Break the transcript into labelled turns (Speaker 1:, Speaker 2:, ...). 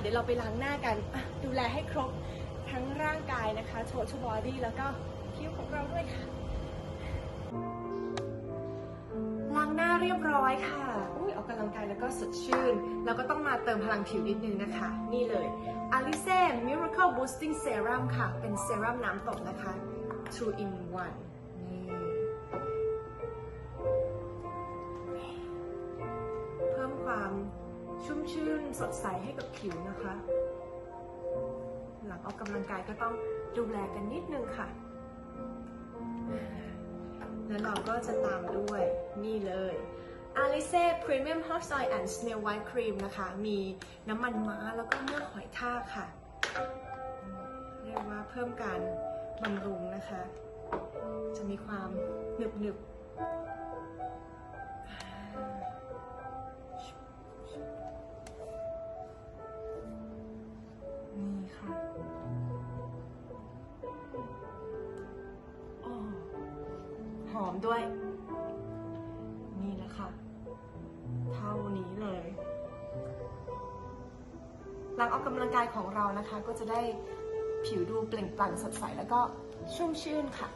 Speaker 1: เดี๋ยวเราไปล้างหน้ากัน ดูแลให้ครบทั้งร่างกายนะคะ total body แล้วก็ผิวของเราด้วยค่ะ ล้างหน้าเรียบร้อยค่ะอุ้ยออกกำลังกายแล้วก็สดชื่น แล้วก็ต้องมาเติมพลังผิวนิดนึงนะคะ นี่เลย Alice Miracle Boosting Serum ค่ะ เป็นเซรั่มน้ำตกนะคะ two in one เพิ่มความ ชุ่มชื่นสดใสให้กับผิวนะคะ หลังออกกำลังกายก็ต้องดูแลกันนิดนึงค่ะ แล้วเราก็จะตามด้วยนี่เลย Alice Premium Hot Oil and Snail White Cream นะคะ มีน้ำมันม้าแล้วก็เมือกหอยทากค่ะ เรียกว่าเพิ่มการบำรุงนะคะ จะมีความหนึบหนึบ หอมด้วย นี่แหละค่ะเท่านี้เลย หลังออกกำลังกายของเรานะคะ ก็จะได้ผิวดูเปล่งปลั่งสดใสแล้วก็ชุ่มชื่นค่ะ